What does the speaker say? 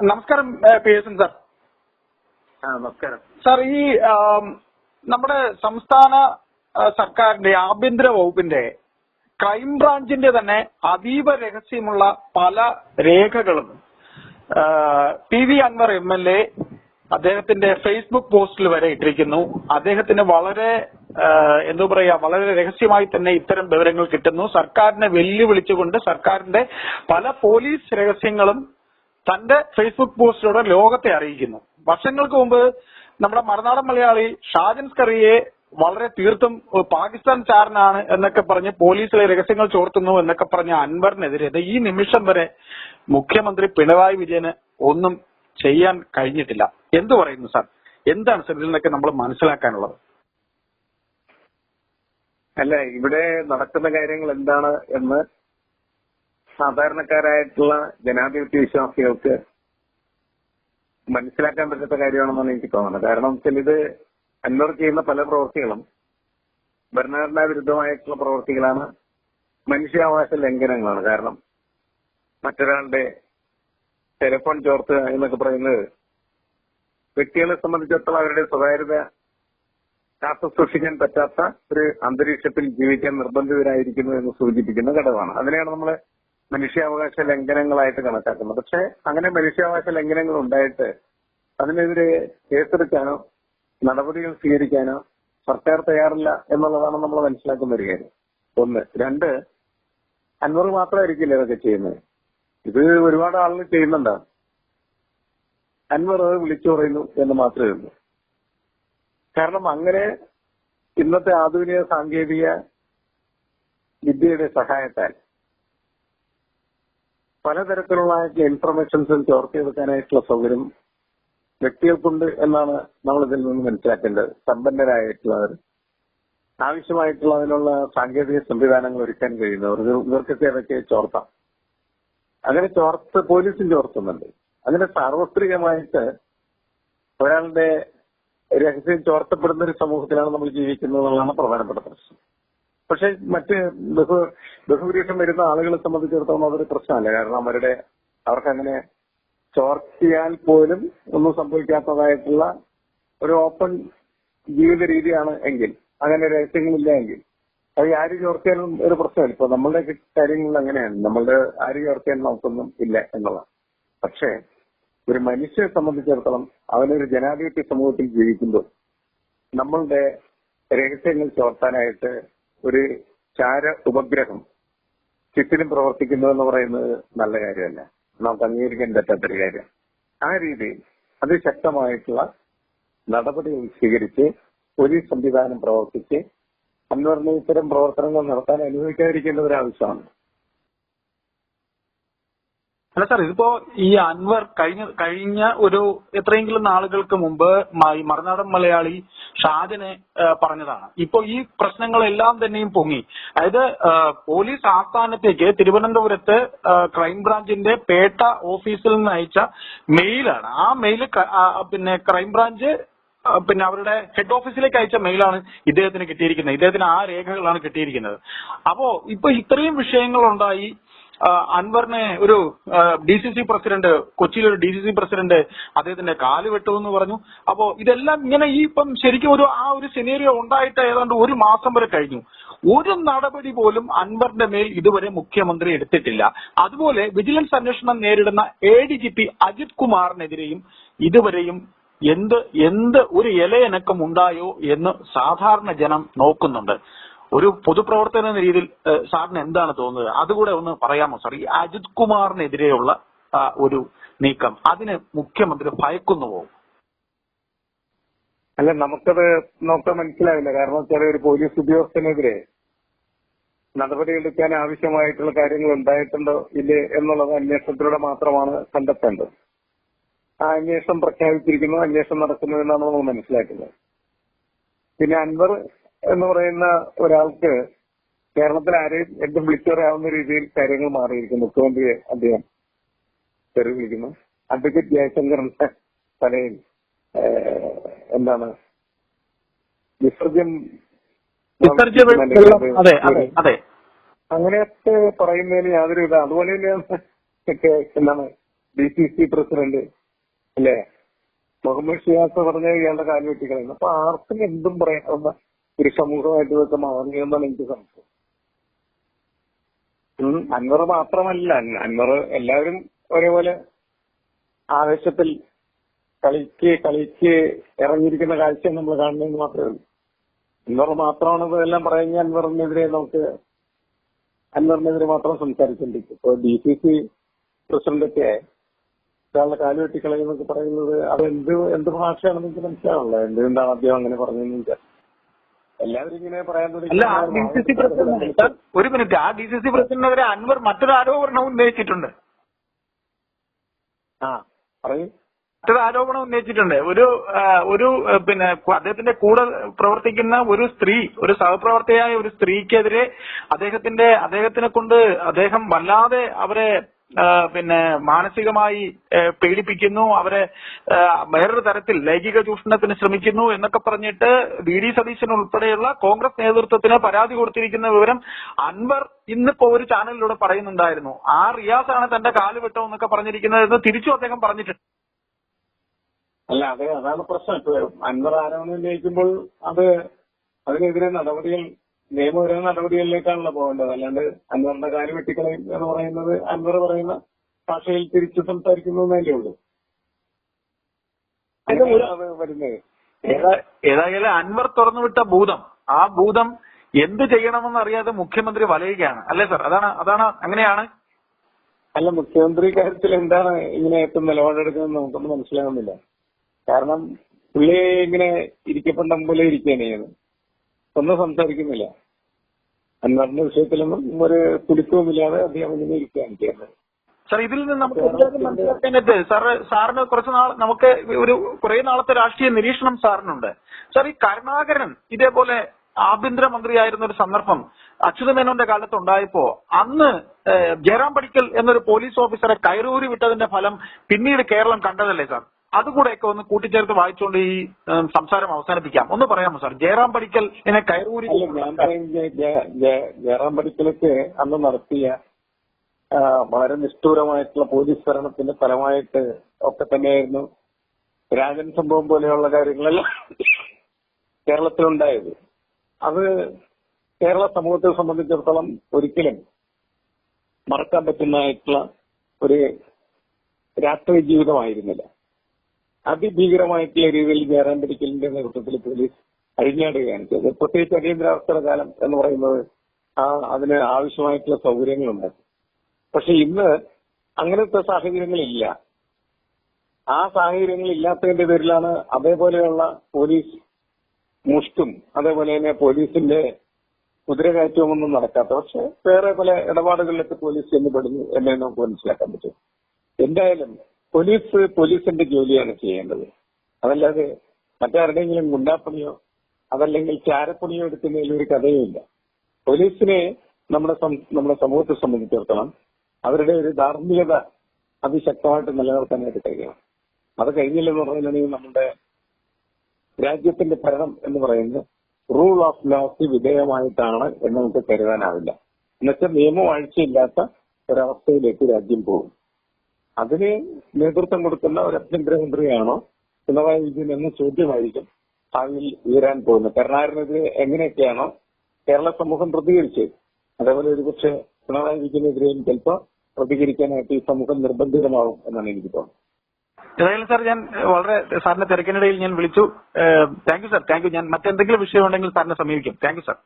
നമസ്കാരം P S sir. നമസ്കാരം. Sir ഈ നമ്മുടെ സംസ്ഥാന സർക്കാരിന്റെ ആഭ്യന്തര വകുപ്പിന്റെ ക്രൈംബ്രാഞ്ചിന്റെ തന്നെ അതീവ രഹസ്യമുള്ള പല രേഖകളും P V Anvar M L A അദ്ദേഹത്തിന്റെ ഫേസ്ബുക്ക് പോസ്റ്റിൽ വരെ ഇട്ടിരിക്കുന്നു. അദ്ദേഹത്തിന് വളരെ എന്താ പറയാ വളരെ രഹസ്യമായി തന്നെ ഇത്തരം വിവരങ്ങൾ കിട്ടുന്നു. സർക്കാരിനെ വെല്ലുവിളിച്ചുകൊണ്ട് സർക്കാരിന്റെ പല പോലീസ് രഹസ്യങ്ങളും തന്റെ ഫേസ്ബുക്ക് പോസ്റ്റിലൂടെ ലോകത്തെ അറിയിക്കുന്നു. വർഷങ്ങൾക്ക് മുമ്പ് നമ്മുടെ മറുനാടൻ മലയാളി ഷാജൻ സ്കറിയെ വളരെ തീർത്തും പാകിസ്ഥാൻ ചാരനാണ് എന്നൊക്കെ പറഞ്ഞ് പോലീസിലെ രഹസ്യങ്ങൾ ചോർത്തുന്നു എന്നൊക്കെ പറഞ്ഞ അൻവറിനെതിരെ ഈ നിമിഷം വരെ മുഖ്യമന്ത്രി പിണറായി വിജയന് ഒന്നും ചെയ്യാൻ കഴിഞ്ഞിട്ടില്ല. എന്തു പറയുന്നു സാർ? എന്താണ് സാർ ഇതിൽ നിന്നൊക്കെ നമ്മൾ മനസ്സിലാക്കാനുള്ളത്? അല്ല ഇവിടെ നടക്കുന്ന കാര്യങ്ങൾ എന്താണ് എന്ന് സാധാരണക്കാരായിട്ടുള്ള ജനാധിപത്യ വിശ്വാസികൾക്ക് മനസ്സിലാക്കാൻ പറ്റാത്ത കാര്യമാണെന്നാണ് എനിക്ക് തോന്നുന്നത്. കാരണം വെച്ചാൽ ഇത് ചെയ്യുന്ന പല പ്രവൃത്തികളും ഭരണഘടനാ വിരുദ്ധമായിട്ടുള്ള പ്രവൃത്തികളാണ് മനുഷ്യാവകാശ ലംഘനങ്ങളാണ്. കാരണം മറ്റൊരാളുടെ ടെലിഫോൺ ചോർത്തുക എന്നൊക്കെ പറയുന്നത് വ്യക്തികളെ സംബന്ധിച്ചിടത്തോളം അവരുടെ സ്വകാര്യത കാത്തു സൂക്ഷിക്കാൻ പറ്റാത്ത ഒരു അന്തരീക്ഷത്തിൽ ജീവിക്കാൻ നിർബന്ധിതരായിരിക്കുന്നു എന്ന് സൂചിപ്പിക്കുന്ന ഘടകമാണ്. അതിനെയാണ് നമ്മൾ മനുഷ്യാവകാശ ലംഘനങ്ങളായിട്ട് കണക്കാക്കുന്നത്. പക്ഷെ അങ്ങനെ മനുഷ്യാവകാശ ലംഘനങ്ങൾ ഉണ്ടായിട്ട് അതിനെതിരെ കേസെടുക്കാനോ നടപടികൾ സ്വീകരിക്കാനോ സർക്കാർ തയ്യാറില്ല എന്നുള്ളതാണ് നമ്മൾ മനസ്സിലാക്കുന്ന ഒരു കാര്യം. ഒന്ന്. രണ്ട് അൻവർ മാത്രമായിരിക്കില്ല ഇതൊക്കെ ചെയ്യുന്നത്? ഇത് ഒരുപാട് ആളുകൾ ചെയ്യുന്നുണ്ടാവും. അൻവർ വിളിച്ചു പറയുന്നു എന്ന് മാത്രമേ ഉള്ളൂ. കാരണം അങ്ങനെ ഇന്നത്തെ ആധുനിക സാങ്കേതിക വിദ്യയുടെ സഹായത്താൽ പലതരത്തിലുള്ള ഇൻഫർമേഷൻസും ചോർത്തിയെടുക്കാനായിട്ടുള്ള സൗകര്യം വ്യക്തികൾക്കുണ്ട് എന്നാണ് നമ്മൾ ഇതിൽ നിന്ന് മനസ്സിലാക്കേണ്ടത്. സമ്പന്നരായിട്ടുള്ളവർ ആവശ്യമായിട്ടുള്ള അതിനുള്ള സാങ്കേതിക സംവിധാനങ്ങൾ ഒരുക്കാൻ കഴിയുന്നവർ ഇവർക്കൊക്കെ അതൊക്കെ ചോർത്താം. അങ്ങനെ ചോർത്ത് പോലീസും ചോർത്തുന്നുണ്ട്. അങ്ങനെ സാർവത്രികമായിട്ട് ഒരാളുടെ രഹസ്യം ചോർത്തപ്പെടുന്ന ഒരു സമൂഹത്തിലാണ് നമ്മൾ ജീവിക്കുന്നത് എന്നുള്ളതാണ് പ്രധാനപ്പെട്ട പ്രശ്നം. പക്ഷെ മറ്റ് ബഹു ബഹുഭൂരിപക്ഷം വരുന്ന ആളുകളെ സംബന്ധിച്ചിടത്തോളം അതൊരു പ്രശ്നമല്ല. കാരണം അവരുടെ അവർക്കങ്ങനെ ചോർത്തിയാൽ പോലും ഒന്നും സംഭവിക്കാത്തതായിട്ടുള്ള ഒരു ഓപ്പൺ ജീവിത രീതിയാണ് എങ്കിൽ അങ്ങനെ രഹസ്യങ്ങളില്ല എങ്കിൽ അത് ആര് ചോർത്തിയാലും ഒരു പ്രശ്നമില്ല. ഇപ്പൊ നമ്മളുടെ കാര്യങ്ങളിൽ അങ്ങനെയാണ്. നമ്മളുടെ ആര് ചോർത്തിയാലും നമുക്കൊന്നും ഇല്ല എന്നുള്ളതാണ്. പക്ഷേ ഒരു മനുഷ്യനെ സംബന്ധിച്ചിടത്തോളം അവനൊരു ജനാധിപത്യ സമൂഹത്തിൽ ജീവിക്കുമ്പോൾ നമ്മളുടെ രഹസ്യങ്ങൾ ചോർത്താനായിട്ട് ഒരു ചാര ഉപഗ്രഹം ചിത്തിലും പ്രവർത്തിക്കുന്നു എന്ന് പറയുന്നത് നല്ല കാര്യമല്ല. നമുക്ക് അംഗീകരിക്കാൻ പറ്റാത്തൊരു കാര്യം. ആ രീതിയിൽ അതിശക്തമായിട്ടുള്ള നടപടികൾ സ്വീകരിച്ച് പോലീസ് സംവിധാനം പ്രവർത്തിച്ച് അന്വറിന് ഇത്തരം പ്രവർത്തനങ്ങൾ നടത്താൻ അനുവദിക്കാതിരിക്കേണ്ട ഒരു ആവശ്യമാണ്. അല്ല സാർ ഇതിപ്പോ ഈ അൻവർ കഴിഞ്ഞ കഴിഞ്ഞ ഒരു എത്രയെങ്കിലും നാളുകൾക്ക് മുമ്പ് മറുനാടൻ മലയാളി ഷാജിനെ പറഞ്ഞതാണ്. ഇപ്പൊ ഈ പ്രശ്നങ്ങളെല്ലാം തന്നെയും പൊങ്ങി. അതായത് പോലീസ് ആസ്ഥാനത്തേക്ക് തിരുവനന്തപുരത്ത് ക്രൈംബ്രാഞ്ചിന്റെ പേട്ട ഓഫീസിൽ നിന്ന് അയച്ച മെയിലാണ്. ആ മെയിൽ പിന്നെ ക്രൈംബ്രാഞ്ച് പിന്നെ അവരുടെ ഹെഡ് ഓഫീസിലേക്ക് അയച്ച മെയിലാണ് ഇദ്ദേഹത്തിന് കിട്ടിയിരിക്കുന്നത്. ഇദ്ദേഹത്തിന് ആ രേഖകളാണ് കിട്ടിയിരിക്കുന്നത്. അപ്പോ ഇപ്പൊ ഇത്രയും ആ, അൻവറിനെ ഒരു ഡി സി സി പ്രസിഡന്റ് കൊച്ചിയിലെ ഒരു ഡി സി സി പ്രസിഡന്റ് അദ്ദേഹത്തിന്റെ കാൽ വെട്ടുമെന്ന് പറഞ്ഞു. അപ്പോ ഇതെല്ലാം ഇങ്ങനെ ഈ ഇപ്പം ശരിക്കും ഒരു ആ ഒരു സിനേറിയോ ഉണ്ടായിട്ട് ഏതാണ്ട് ഒരു മാസം വരെ കഴിഞ്ഞു. ഒരു നടപടി പോലും അൻവറിന്റെ മേൽ ഇതുവരെ മുഖ്യമന്ത്രി എടുത്തിട്ടില്ല. അതുപോലെ വിജിലൻസ് അന്വേഷണം നേരിടുന്ന A D G P Ajith കുമാറിനെതിരെയും ഇതുവരെയും എന്ത് എന്ത് ഒരു ഇലയനക്കം ഉണ്ടായോ എന്ന് സാധാരണ ജനം നോക്കുന്നുണ്ട്. ഒരു പൊതുപ്രവർത്തകൻ എന്ന രീതിയിൽ സാറിന് എന്താണ് തോന്നുന്നത്? അതുകൂടെ ഒന്ന് പറയാമോ? സാർ ഈ അജിത് കുമാറിനെതിരെയുള്ള ഒരു നീക്കം അതിന് മുഖ്യമന്ത്രി ഭയക്കുന്നുവോ അല്ല നമുക്കത് നോക്കാൻ മനസ്സിലാവില്ല. കാരണം വെച്ചാൽ ഒരു പോലീസ് ഉദ്യോഗസ്ഥനെതിരെ നടപടിയെടുക്കാൻ ആവശ്യമായിട്ടുള്ള കാര്യങ്ങൾ ഉണ്ടായിട്ടുണ്ടോ ഇല്ലേ എന്നുള്ളത് അന്വേഷണത്തിലൂടെ മാത്രമാണ് കണ്ടെത്തേണ്ടത്. ആ അന്വേഷണം പ്രഖ്യാപിച്ചിരിക്കുന്നു അന്വേഷണം നടക്കുന്നു എന്നാണ് നമ്മൾ മനസ്സിലാക്കുന്നത്. പിന്നെ അൻവർ എന്ന് പറയുന്ന ഒരാൾക്ക് കേരളത്തിൽ ആരെയും എന്തും വിളിച്ചറിയാവുന്ന രീതിയിൽ കാര്യങ്ങൾ മാറിയിരിക്കും മുഖ്യമന്ത്രിയെ അദ്ദേഹം തെറി വിളിക്കുന്നു അഡ്വക്കേറ്റ് ജയശങ്കറിന്റെ തലയിൽ എന്താണ്? വിസർജ്യം അങ്ങനെയൊക്കെ പറയുന്നതിന് യാതൊരു വിധ അതുപോലെ തന്നെയാണ് എന്താണ് ഡി സി സി പ്രസിഡന്റ് അല്ലേ? മുഹമ്മദ് ഷിയാസ് പറഞ്ഞ ഇയാളുടെ കാൽ വെട്ടിക്കളയുന്നു അപ്പൊ ആർക്കും എന്തും പറയാവുന്ന ഒരു സമൂഹമായിട്ട് ഇതൊക്കെ മാറുന്നതെന്നാണ് എനിക്ക് സംശയം. അൻവർ മാത്രമല്ല അൻ- അൻവർ എല്ലാവരും ഒരേപോലെ ആവേശത്തിൽ കളിക്ക് കളിക്ക് ഇറങ്ങിയിരിക്കുന്ന കാഴ്ച നമ്മൾ കാണുന്നതെന്ന് മാത്രമേ ഉള്ളൂ. അൻവർ മാത്രമാണ് ഇതെല്ലാം പറയുന്നത് അൻവറിനെതിരെ നമുക്ക് അൻവറിനെതിരെ മാത്രം സംസാരിച്ചിട്ടുണ്ട് ഇപ്പൊ ഡി സി സി പ്രസിഡന്റൊക്കെ ഒരാളുടെ കാൽ വെട്ടിക്കളയെന്നൊക്കെ പറയുന്നത് അത് എന്ത് എന്ത് ഭാഷയാണെന്ന് എനിക്ക് മനസ്സിലാവുള്ളൂ എന്തുകൊണ്ടാണ് അദ്ദേഹം അങ്ങനെ പറഞ്ഞതെന്ന് എനിക്ക് എല്ലാവരും ഇങ്ങനെ പറയാൻ അല്ല ആ ഡി സി സി പ്രസിഡന്റ് ഒരു മിനിറ്റ്. ആ ഡി സി സി പ്രസിഡന്റിനെതിരെ അൻവർ മറ്റൊരു ആരോപണം ഉന്നയിച്ചിട്ടുണ്ട്. ആ പറയൂ. മറ്റൊരു ആരോപണം ഉന്നയിച്ചിട്ടുണ്ട്. ഒരു ഒരു പിന്നെ അദ്ദേഹത്തിന്റെ കൂടെ പ്രവർത്തിക്കുന്ന ഒരു സ്ത്രീ ഒരു സഹപ്രവർത്തകയായ ഒരു സ്ത്രീക്കെതിരെ അദ്ദേഹത്തിന്റെ അദ്ദേഹത്തിനെ കൊണ്ട് അദ്ദേഹം വല്ലാതെ അവരെ പിന്നെ മാനസികമായി പീഡിപ്പിക്കുന്നു അവരെ വേറൊരു തരത്തിൽ ലൈംഗിക ചൂഷണത്തിന് ശ്രമിക്കുന്നു എന്നൊക്കെ പറഞ്ഞിട്ട് വി ഡി സതീശൻ ഉൾപ്പെടെയുള്ള കോൺഗ്രസ് നേതൃത്വത്തിന് പരാതി കൊടുത്തിരിക്കുന്ന വിവരം അൻവർ ഇന്നിപ്പോ ഒരു ചാനലിലൂടെ പറയുന്നുണ്ടായിരുന്നു. ആ റിയാസാണ് തന്റെ കാൽ വെട്ടമെന്നൊക്കെ പറഞ്ഞിരിക്കുന്നത് എന്ന് തിരിച്ചും അദ്ദേഹം പറഞ്ഞിട്ടുണ്ട്. അല്ല അതെ അതാണ് പ്രശ്നം. അൻവർ ആരോപണം ഉന്നയിക്കുമ്പോൾ അത് അതിനെതിരെ നടപടികൾ നിയമപരമായ നടപടികളിലേക്കാണല്ലോ പോകേണ്ടത്. അല്ലാണ്ട് അൻവറിന്റെ കാര്യം വെട്ടിക്കളയും എന്ന് പറയുന്നത് അൻവർ പറയുന്ന ഭാഷയിൽ തിരിച്ചു സംസാരിക്കുന്നു എന്നല്ലേ ഉള്ളൂ. വരുന്നത്. ഏതായാലും അൻവർ തുറന്നുവിട്ട ഭൂതം. ആ ഭൂതം എന്ത് ചെയ്യണമെന്ന് അറിയാതെ മുഖ്യമന്ത്രി വലയുകയാണ്. അല്ലേ സാർ? അതാണ് അതാണ് അങ്ങനെയാണ്. അല്ല മുഖ്യമന്ത്രി കാര്യത്തിൽ എന്താണ് ഇങ്ങനെ ഏറ്റവും നിലപാടെടുക്കുന്നത് നമുക്കൊന്നും മനസ്സിലാകുന്നില്ല കാരണം പുള്ളി ഇങ്ങനെ ഇരിക്കപ്പെട്ട പോലെ ഇരിക്കുകയാണ് ചെയ്യുന്നത്. ഒന്നും സംസാരിക്കുന്നില്ല. അൻവറിന്റെ വിഷയത്തിലൊന്നും ഒരു തുടിക്കവുമില്ലാതെ അദ്ദേഹം ഇങ്ങനെ ഇരിക്കുകയാണ് ചെയ്യുന്നത്. സാർ ഇതിൽ നിന്ന് നമുക്ക് മനസ്സിലാക്കാനായിട്ട് സാറ് സാറിന് കുറച്ച് നാൾ നമുക്ക് ഒരു കുറെ നാളത്തെ രാഷ്ട്രീയ നിരീക്ഷണം സാറിനുണ്ട്. സാർ ഈ കരുണാകരൻ ഇതേപോലെ ആഭ്യന്തരമന്ത്രിയായിരുന്ന ഒരു സന്ദർഭം അച്യുതമേനോന്റെ കാലത്ത് ഉണ്ടായപ്പോ അന്ന് ജയറാം പടിക്കൽ എന്നൊരു പോലീസ് ഓഫീസറെ കയറൂരി വിട്ടതിന്റെ ഫലം പിന്നീട് കേരളം കണ്ടതല്ലേ സാർ? അതുകൂടെയൊക്കെ ഒന്ന് കൂട്ടിച്ചേർത്ത് വായിച്ചുകൊണ്ട് ഈ സംസാരം അവസാനിപ്പിക്കാം. ഒന്ന് പറയാമോ സാർ? ജയറാം പടിക്കൽ എന്നെ കയറൂരി ജയറാം പടിക്കലൊക്കെ അന്ന് നടത്തിയ വളരെ നിഷ്ഠൂരമായിട്ടുള്ള പോലീസ് ഭരണത്തിന്റെ ഫലമായിട്ട് ഒക്കെ തന്നെയായിരുന്നു രാജൻ സംഭവം പോലെയുള്ള കാര്യങ്ങളെല്ലാം കേരളത്തിലുണ്ടായത്. അത് കേരള സമൂഹത്തെ സംബന്ധിച്ചിടത്തോളം ഒരിക്കലും മറക്കാൻ പറ്റുന്നതായിട്ടുള്ള ഒരു രാഷ്ട്രീയ ജീവിതമായിരുന്നില്ല. അതിഭീകരമായിട്ടുള്ള രീതിയിൽ ജയറാം പടിക്കലിന്റെ നേതൃത്വത്തിൽ പോലീസ് അഴിഞ്ഞാട് കാണിച്ചത് പ്രത്യേകിച്ച് അടിയന്തരാവസ്ഥയുടെ കാലം എന്ന് പറയുന്നത് ആ അതിന് ആവശ്യമായിട്ടുള്ള സൗകര്യങ്ങളുണ്ട് പക്ഷെ ഇന്ന് അങ്ങനത്തെ സാഹചര്യങ്ങളില്ല. ആ സാഹചര്യങ്ങൾ ഇല്ലാത്തതിന്റെ പേരിലാണ് അതേപോലെയുള്ള പോലീസ് മുഷ്ടും അതേപോലെ തന്നെ പോലീസിന്റെ കുതിരകയറ്റവും ഒന്നും നടക്കാത്ത. പക്ഷെ വേറെ പല ഇടപാടുകളിലൊക്കെ പോലീസ് ചെന്നപ്പെടുന്നു എന്നെ നമുക്ക് മനസ്സിലാക്കാൻ പറ്റും. എന്തായാലും പോലീസ് പോലീസിന്റെ ജോലിയാണ് ചെയ്യേണ്ടത്. അതല്ലാതെ മറ്റാരുടെയെങ്കിലും ഗുണ്ടാപ്പണിയോ അതല്ലെങ്കിൽ ചാരപ്പണിയോ എടുക്കുന്നതിൽ ഒരു കഥയുമില്ല. പോലീസിനെ നമ്മുടെ നമ്മുടെ സമൂഹത്തെ സംബന്ധിച്ചിടത്തോളം അവരുടെ ഒരു ധാർമ്മികത അതിശക്തമായിട്ട് നിലനിർത്താനായിട്ട് കഴിയണം. അത് കഴിഞ്ഞില്ലെന്ന് പറഞ്ഞാൽ നമ്മുടെ രാജ്യത്തിന്റെ ഭരണം എന്ന് പറയുന്നത് റൂൾ ഓഫ് ലോക്ക് വിധേയമായിട്ടാണ് എന്ന് നമുക്ക് കരുതാനാവില്ല. എന്നുവെച്ചാൽ നിയമവാഴ്ചയില്ലാത്ത ഒരവസ്ഥയിലേക്ക് രാജ്യം പോകും. അതിന് നേതൃത്വം കൊടുക്കുന്ന ഒരു ആഭ്യന്തരമന്ത്രിയാണോ പിണറായി വിജയൻ എന്ന ചോദ്യമായിരിക്കും ഭാവിയിൽ ഉയരാൻ പോകുന്നത്. കരുണാകരനെതിരെ എങ്ങനെയൊക്കെയാണോ കേരള സമൂഹം പ്രതികരിച്ചത്. അതേപോലെ ഒരുപക്ഷെ പിണറായി വിജയനെതിരെയും ചിലപ്പോൾ പ്രതികരിക്കാനായിട്ട് ഈ സമൂഹം നിർബന്ധിതമാവും എന്നാണ് എനിക്ക് തോന്നുന്നത്. ഏതായാലും സാർ ഞാൻ വളരെ സാറിന്റെ തിരക്കിനിടയിൽ ഞാൻ വിളിച്ചു. Thank you sir. Thank you. ഞാൻ മറ്റെന്തെങ്കിലും വിഷയം ഉണ്ടെങ്കിൽ സാറിനെ സമീപിക്കും. Thank you sir.